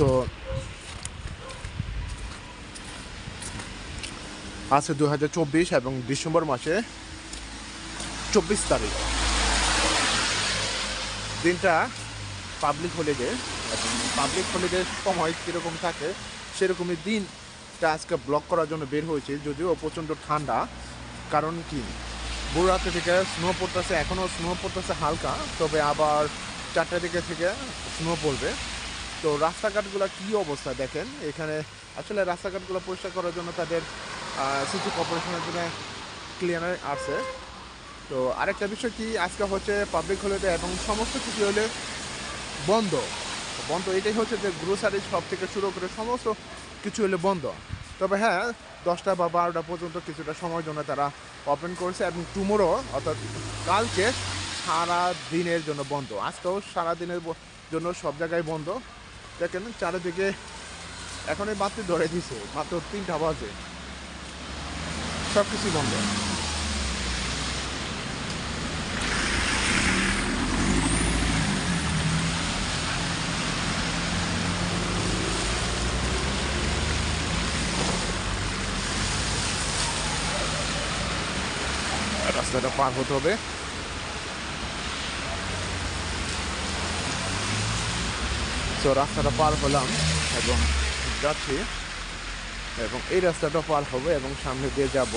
So আছে দু হাজার চব্বিশ এবং ডিসেম্বর মাসে চব্বিশ তারিখ। দিনটা পাবলিক হলিডে পাবলিক হলিডের সময় কীরকম থাকে, সেরকমই দিনটা আজকে ব্লক করার জন্য বের হয়েছে, যদিও প্রচণ্ড ঠান্ডা। কারণ কি? ভোর রাত্রে থেকে স্নো পড়তেছে, এখনও স্নো পড়তেছে হালকা, তবে আবার চারটা দিকে থেকে স্নো পড়বে। তো রাস্তাঘাটগুলো কী অবস্থা দেখেন? এখানে আসলে রাস্তাঘাটগুলো পরিষ্কার করার জন্য তাদের সিটি কর্পোরেশনের জন্য ক্লিয়ার আছে। তো আরেকটা বিষয় কি? আজকে হচ্ছে পাবলিক হলিডে এবং সমস্ত কিছু হলে বন্ধ। বন্ধ এটাই হচ্ছে যে গ্রোসারি শপ থেকে শুরু করে সমস্ত কিছু হলে বন্ধ। তবে হ্যাঁ দশটা বা বারোটা পর্যন্ত কিছুটা সময়ের জন্য তারা ওপেন করছে এবং টুমোরো অর্থাৎ কালকে সারা দিনের জন্য বন্ধ। আজকেও সারা দিনের জন্য সব জায়গায় বন্ধ। দেখেন, চারিদিকে এখনই মাত্র ধরে দিছে, মাত্র তিনটা বাজে। সব কিছুই বন্ধ। রাস্তাটা পার হতে হবে। তো রাস্তাটা পার হলাম এবং যাচ্ছি এবং এই রাস্তাটা পার হবে এবং সামনে দিয়ে যাব।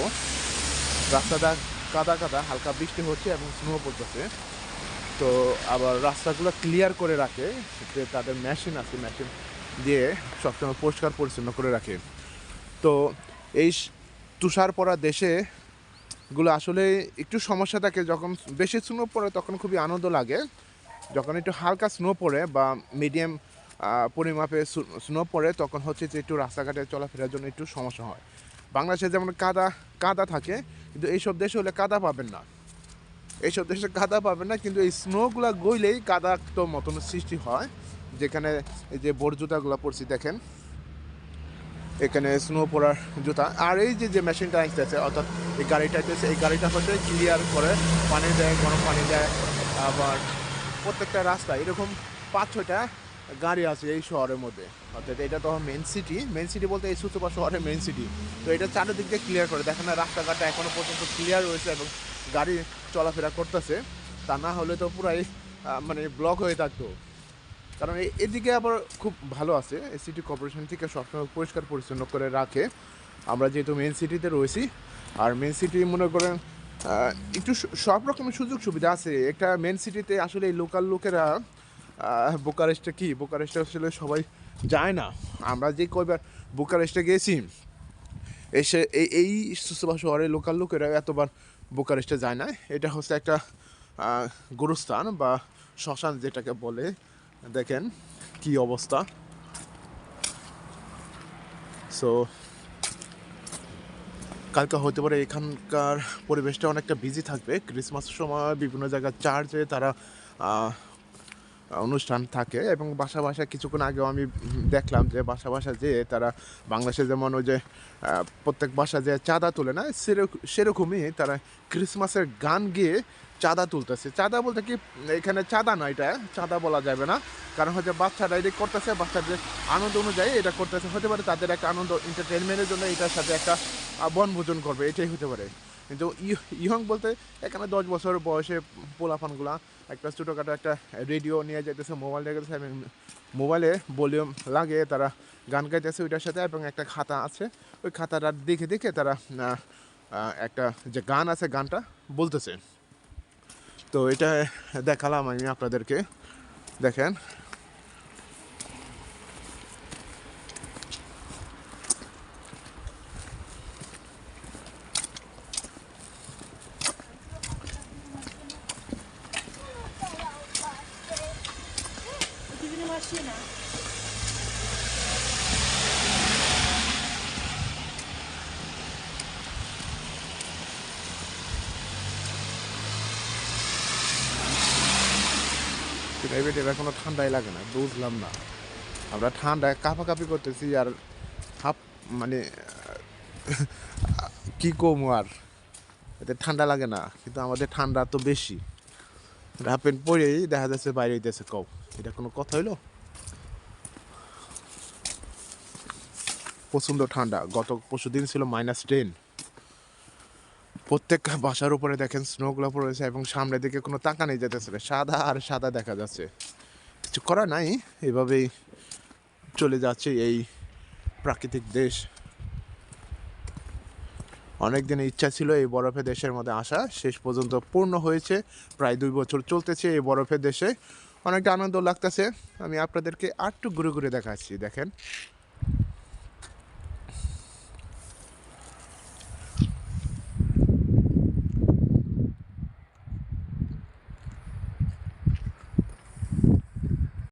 রাস্তাটা কাদা কাদা, হালকা বৃষ্টি হচ্ছে এবং স্নো পড়তেছে। তো আবার রাস্তাগুলো ক্লিয়ার করে রাখে তাদের মেশিন আছে মেশিন দিয়ে সবসময় পরিষ্কার পরিচ্ছন্ন করে রাখে। তো এই তুষার পড়া দেশে গুলো আসলে একটু সমস্যা থাকে, যখন বেশি স্নো পড়ে তখন খুবই আনন্দ লাগে। যখন একটু হালকা স্নো পড়ে বা মিডিয়াম পরিমাপে স্নো পড়ে, তখন হচ্ছে যে একটু রাস্তাঘাটে চলাফেরার জন্য একটু সমস্যা হয়। বাংলাদেশে যেমন কাদা কাদা থাকে, কিন্তু এইসব দেশে হলে কাদা পাবেন না। এইসব দেশে কাদা পাবেন না, কিন্তু এই স্নোগুলো গইলেই কাদা তো মতন সৃষ্টি হয়। যেখানে এই যে বোর জুতাগুলো পরছি, দেখেন। এখানে স্নো পড়ার জুতা। আর এই যে যে মেশিনটা আসতেছে, অর্থাৎ এই গাড়িটা আসতেছে, এই গাড়িটা হচ্ছে ক্লিয়ার করে, পানি দেয়, গরম পানি দেয়, আবার প্রত্যেকটা রাস্তা এরকম পাঁচ ছয়টা গাড়ি আছে এই শহরের মধ্যে। অর্থাৎ এটা তো মেন সিটি মেন সিটি বলতে এই সুতপা শহরের মেন সিটি তো এটা চারিদিক দিয়ে ক্লিয়ার করে। দেখেন না, রাস্তাঘাটটা এখনও পর্যন্ত ক্লিয়ার রয়েছে এবং গাড়ি চলাফেরা করতেছে। তা না হলে তো পুরাই মানে ব্লক হয়ে থাকতো। কারণ এদিকে আবার খুব ভালো আছে। এই সিটি কর্পোরেশন থেকে সবসময় পরিষ্কার পরিচ্ছন্ন করে রাখে। আমরা যেহেতু মেন সিটিতে রয়েছি, আর মেন সিটি মনে করেন একটু সব রকমের সুযোগ সুবিধা আছে। একটা মেন সিটিতে আসলে এই লোকাল লোকেরা বুকারেস্টে কি? বুকারেস্টে আসলে সবাই যায় না। আমরা যে কয়বার বুকারেস্টে গেছি, এসে এই এই সুসভা শহরের লোকাল লোকেরা এতবার বুকারেস্টে যায় না এটা হচ্ছে একটা গুরুস্থান বা শ্মশান যেটাকে বলে। দেখেন কি অবস্থা। সো কালকে হতে পারে এখানকার পরিবেশটা অনেকটা বিজি থাকবে। ক্রিসমাসের সময় বিভিন্ন জায়গায় চার্চে তারা অনুষ্ঠান থাকে এবং বাসা বাসা কিছুক্ষণ আগেও আমি দেখলাম যে বাসা বাসা যেয়ে তারা বাংলাদেশে যেমন ওই যে প্রত্যেক বাসা যে চাঁদা তোলে না, সেরক- সেরকমই তারা ক্রিসমাসের গান গিয়ে চাঁদা তুলতেছে। চাঁদা বলতে কি, এখানে চাঁদা নয় এটা, চাঁদা বলা যাবে না। কারণ হচ্ছে বাচ্চারা এটা করতেছে, বাচ্চাদের আনন্দ অনুযায়ী এটা করতেছে। হতে পারে তাদের একটা আনন্দ এন্টারটেনমেন্টের জন্য এটার সাথে একটা বনভোজন করবে, এটাই হতে পারে। কিন্তু ইয়ং বলতে এখানে দশ বছর বয়সে পোলাপানগুলা, একটা ছোটোখাটো একটা রেডিও নিয়ে যাইতেছে, মোবাইল নিয়ে এবং মোবাইলে ভলিউম লাগে, তারা গান গাইতেছে ওইটার সাথে, এবং একটা খাতা আছে, ওই খাতাটা দেখে দেখে তারা একটা যে গান আছে, গানটা বলতেছে। তো এটা দেখালাম আমি আপনাদেরকে, দেখেন। প্রাইভেট এরা কোনো ঠান্ডাই লাগে না, বুঝলাম না। আমরা ঠান্ডায় কাঁপাকাঁপি করতেছি আর হাফ মানে কি কম আর? এতে ঠান্ডা লাগে না, কিন্তু আমাদের ঠান্ডা তো বেশি। হাফ প্যান্ট পরেই দেখা যাচ্ছে বাইরে হইতেছে, কও, এটা কোনো কথা হইল? প্রচণ্ড ঠান্ডা, গত পরশু দিন ছিল মাইনাস টেন প্রত্যেক বাসার উপরে দেখেন স্নোগুলো পড়েছে এবং সামনের দিকে কোনো টাকা নেই যেতেছে। সাদা আর সাদা দেখা যাচ্ছে। কিছু করা নাই, এভাবেই চলে যাচ্ছে এই প্রাকৃতিক দেশ। অনেক দিনের ইচ্ছা ছিল এই বরফে দেশের মধ্যে আসা, শেষ পর্যন্ত পূর্ণ হয়েছে, প্রায় দুই বছর চলতেছে এই বরফের দেশে। অনেকটা আনন্দ লাগতেছে। আমি আপনাদেরকে আরটু ঘুরে ঘুরে দেখাচ্ছি, দেখেন।